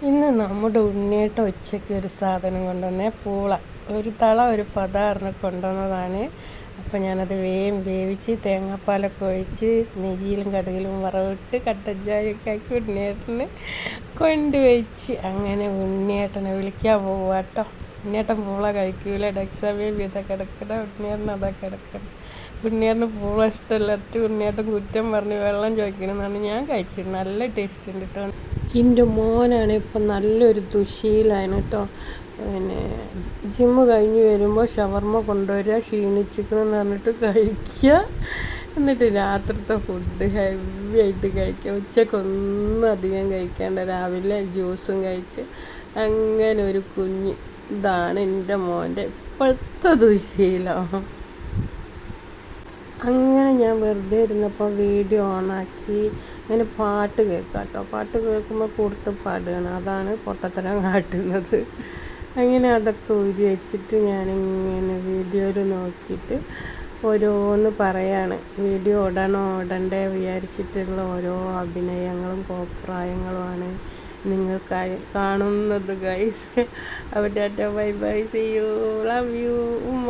ഇന്ന് നമ്മുടെ ഉണ്ണിയേട്ട ഉച്ചയ്ക്ക് ഒരു സാധനം കൊണ്ടുവന്നേ പൂള. ഒരു തള ഒരു പതാറിന് കൊണ്ടുവന്നതാണ്. അപ്പം ഞാനത് വേഗം വേവിച്ച് തേങ്ങാപ്പാലൊക്കെ ഒഴിച്ച് നെയ്യിലും കടുകിലും വറവിട്ട് കട്ടൻ ചായയൊക്കെ ആക്കി ഉണ്ണിയേട്ടന് കൊണ്ടുവച്ച്. അങ്ങനെ ഉണ്ണിയേട്ടനെ വിളിക്കാൻ പോവാട്ടോ. ഉണ്ണിയേട്ടൻ പൂള കഴിക്കൂല. ഡെക്സാ ബേബി ഇതാ കിടക്കണ. ഉണ്ണിയേട്ടൻ അതാ കിടക്കണം. ഉണ്ണിയേട്ടന് പൂള ഇഷ്ടമല്ലാത്ത ഉണ്ണിയേട്ടൻ കുറ്റം പറഞ്ഞ് വെള്ളം ചോദിക്കണമെന്നാണ് ഞാൻ കഴിച്ചത്. നല്ല ടേസ്റ്റ് ഉണ്ട് കേട്ടോ എന്റെ മോനാണ് ഇപ്പം നല്ലൊരു ദുശീലാണ് കേട്ടോ പിന്നെ ജിമ്മ് കഴിഞ്ഞ് വരുമ്പോൾ ഷവർമ്മ കൊണ്ടുവരിക ക്ഷീണിച്ചിക്കണമെന്ന് പറഞ്ഞിട്ട് കഴിക്കുക. എന്നിട്ട് രാത്രിത്തെ ഫുഡ് ഹെവി ആയിട്ട് കഴിക്കുക. ഉച്ചക്കൊന്നും അധികം കഴിക്കാണ്ട്. രാവിലെ ജ്യൂസും കഴിച്ച് അങ്ങനെ ഒരു കുഞ്ഞ് ഇതാണ് എന്റെ മോന്റെ ഇപ്പോഴത്തെ ദുശീലം. അങ്ങനെ ഞാൻ വെറുതെ ഇരുന്നപ്പോൾ വീഡിയോ ഓണാക്കി അങ്ങനെ പാട്ട് കേൾക്കാം കേട്ടോ പാട്ട് കേൾക്കുമ്പോൾ കൊടുത്ത് പാടുകയാണ് അതാണ് പൊട്ടത്തരം കാട്ടുന്നത്. അങ്ങനെ അതൊക്കെ ഊരി വെച്ചിട്ട് ഞാനിങ്ങനെ വീഡിയോയിൽ നോക്കിയിട്ട് ഓരോന്ന് പറയാണ്. വീഡിയോ ഇടണോ ഓടണ്ടേ വിചാരിച്ചിട്ടുള്ള ഓരോ അഭിനയങ്ങളും കോപ്രായങ്ങളുമാണ് നിങ്ങൾ കാണുന്നത് ഗൈസ് അപ്പോൾ tata bye bye see you love you ഉമ്മ.